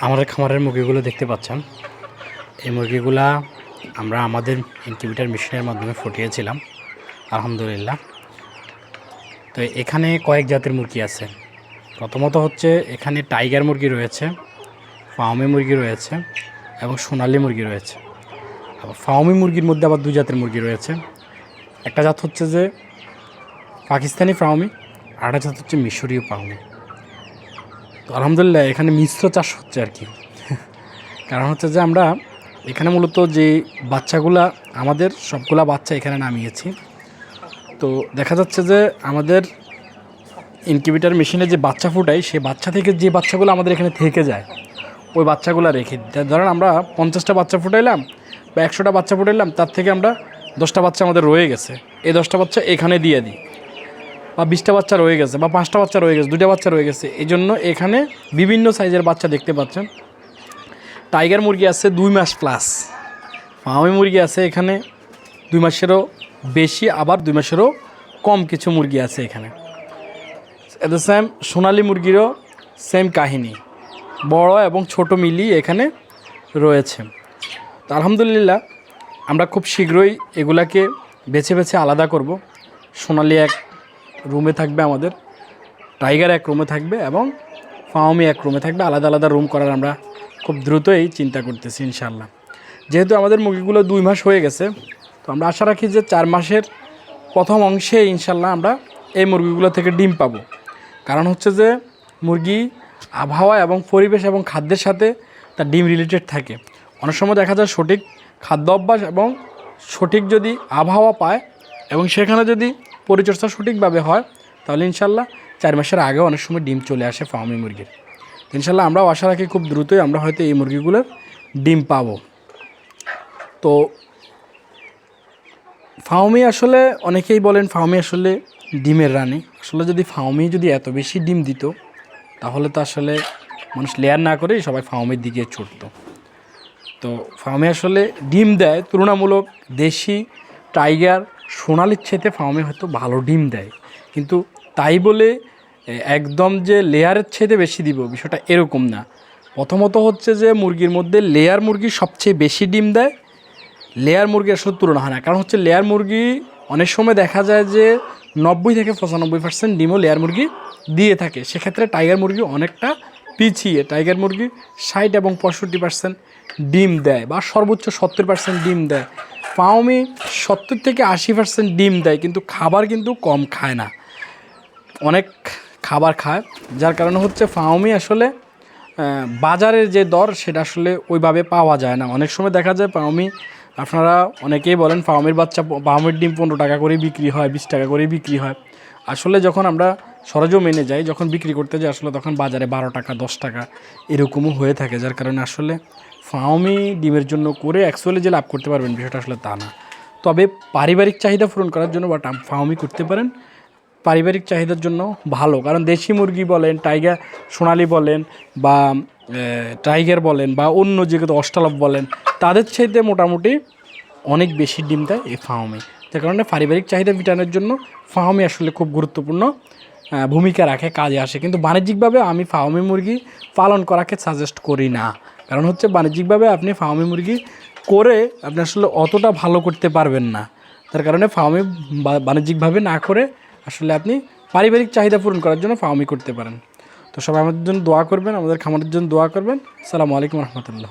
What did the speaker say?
আমাদের খামারের মুরগিগুলো দেখতে পাচ্ছেন। এই মুরগিগুলা আমরা আমাদের ইনকিউবেটার মেশিনের মাধ্যমে ফুটিয়েছিলাম। আলহামদুলিল্লাহ। তো এখানে কয়েক জাতের মুরগি আছে। প্রথমত হচ্ছে এখানে টাইগার মুরগি রয়েছে ফাউমি মুরগি রয়েছে এবং সোনালি মুরগি রয়েছে। আবার ফাউমি মুরগির মধ্যে আবার দুই জাতের মুরগি রয়েছে। একটা জাত হচ্ছে যে পাকিস্তানি ফাউমি আর একটা জাত হচ্ছে মিশরীয় ফাউমি তো আলহামদুলিল্লাহ, এখানে মিশ্র চাষ হচ্ছে আর কি। কারণ হচ্ছে যে আমরা এখানে মূলত যে বাচ্চাগুলা, আমাদের সবগুলা বাচ্চা এখানে নামিয়েছি। তো দেখা যাচ্ছে যে আমাদের ইনকিউবেটার মেশিনে যে বাচ্চা ফুটাই সেই বাচ্চা থেকে যে বাচ্চাগুলো আমাদের এখানে থেকে যায়, ওই বাচ্চাগুলো রেখে ধরেন আমরা পঞ্চাশটা বাচ্চা ফুটাইলাম বা একশোটা বাচ্চা ফুটাইলাম, তার থেকে আমরা দশটা বাচ্চা আমাদের রয়ে গেছে। এই দশটা বাচ্চা এখানে দিয়ে দিই। বা বিশটা বাচ্চা রয়ে গেছে বা পাঁচটা বাচ্চা রয়ে গেছে দুটা বাচ্চা রয়ে গেছে এই জন্য এখানে বিভিন্ন সাইজের বাচ্চা দেখতে পাচ্ছেন। টাইগার মুরগি আছে দুই মাস প্লাস ফার্মি মুরগি আছে এখানে দুই মাসেরও বেশি, আবার দুই মাসেরও কম কিছু মুরগি আছে এখানে। এট দ্য সেম সোনালি মুরগিরও সেম কাহিনী। বড় এবং ছোট মিলিয়ে এখানে রয়েছে। তো আলহামদুলিল্লাহ, আমরা খুব শীঘ্রই এগুলাকে বেছে বেছে আলাদা করব। সোনালি এক রুমে থাকবে আমাদের। টাইগার এক রুমে থাকবে এবং ফাওমি এক রুমে থাকবে। আলাদা আলাদা রুম করার আমরা খুব দ্রুতই চিন্তা করতেছি ইনশাল্লাহ যেহেতু আমাদের মুরগিগুলো দুই মাস হয়ে গেছে, তো আমরা আশা রাখি যে চার মাসের প্রথম অংশে ইনশাল্লাহ আমরা এই মুরগিগুলো থেকে ডিম পাবো। কারণ হচ্ছে যে মুরগি আবহাওয়া এবং পরিবেশ এবং খাদ্যের সাথে তার ডিম রিলেটেড থাকে। অনেক সময় দেখা যায় সঠিক খাদ্য অভ্যাস এবং সঠিক যদি আবহাওয়া পায় এবং সেখানে যদি পরিচর্যা সঠিকভাবে হয়, তাহলে ইনশাল্লাহ চার মাসের আগেও অনেক সময় ডিম চলে আসে ফার্মি মুরগির। ইনশাল্লাহ আমরাও আশা রাখি খুব দ্রুতই আমরা হয়তো এই মুরগিগুলোর ডিম পাব। তো ফাউমি আসলে অনেকেই বলেন ফাউমি আসলে ডিমের রানী। আসলে যদি ফাউমি যদি এত বেশি ডিম দিত, তাহলে তো আসলে মানুষ লেয়ার না করেই সবাই ফাউমির দিকে ছুটতো। তো ফার্মে আসলে ডিম দেয়, তুলনামূলক দেশি টাইগার সোনালির ছেতে ফার্মে হয়তো ভালো ডিম দেয়। কিন্তু তাই বলে একদম যে লেয়ারের ছেতে বেশি দিব বিষয়টা এরকম না। প্রথমত হচ্ছে যে মুরগির মধ্যে লেয়ার মুরগি সবচেয়ে বেশি ডিম দেয়। লেয়ার মুরগি আসলে তুলনা হয় না। কারণ হচ্ছে লেয়ার মুরগি অনেক সময় দেখা যায় যে নব্বই থেকে পঁচানব্বই পার্সেন্ট ডিমও লেয়ার মুরগি দিয়ে থাকে। সেক্ষেত্রে টাইগার মুরগি অনেকটা পিছিয়ে। টাইগার মুরগি ষাট এবং পঁয়ষট্টি পার্সেন্ট ডিম দেয় বা সর্বোচ্চ সত্তর পার্সেন্ট ডিম দেয়। পাওমি সত্তর থেকে আশি পার্সেন্ট ডিম দেয়, কিন্তু খাবার কিন্তু কম খায় না। অনেক খাবার খায়, যার কারণে হচ্ছে ফাউমি আসলে বাজারের যে দর সেটা আসলে ওইভাবে পাওয়া যায় না। অনেক সময় দেখা যায় ফাউমি আপনারা অনেকেই বলেন ফাউমির বাচ্চা ফাউমির ডিম পনেরো টাকা করে বিক্রি হয়, বিশ টাকা করে বিক্রি হয়। আসলে যখন আমরা সরজমিনে যাই, যখন বিক্রি করতে যাই, আসলে তখন বাজারে বারো টাকা, দশ টাকা এরকমও হয়ে থাকে, যার কারণে আসলে ফাউমি ডিমের জন্য করে অ্যাকচুয়ালি যে লাভ করতে পারবেন বিষয়টা আসলে তা না। তবে পারিবারিক চাহিদা পূরণ করার জন্য বা ফাউমি করতে পারেন। পারিবারিক চাহিদার জন্য ভালো। কারণ দেশি মুরগি বলেন, টাইগার, সোনালি বলেন বা টাইগার বলেন বা অন্য যে কোনো অষ্টালভ বলেন, তাদের চাইতে মোটামুটি অনেক বেশি ডিম দেয় এই ফার্মে যার কারণে পারিবারিক চাহিদা মেটানোর জন্য ফার্মে আসলে খুব গুরুত্বপূর্ণ ভূমিকা রাখে, কাজে আসে। কিন্তু বাণিজ্যিকভাবে আমি ফার্মে মুরগি পালন করাকে সাজেস্ট করি না। কারণ হচ্ছে বাণিজ্যিকভাবে আপনি ফার্মি মুরগি করে আপনি আসলে অতটা ভালো করতে পারবেন না। তার কারণে ফার্মি বাণিজ্যিকভাবে না করে আসলে আপনি পারিবারিক চাহিদা পূরণ করার জন্য ফার্মি করতে পারেন। তো সবাই আমাদের জন্য দোয়া করবেন, আমাদের খামারের জন্য দোয়া করবেন। সালামু আলাইকুম রহমতুল্লাহ।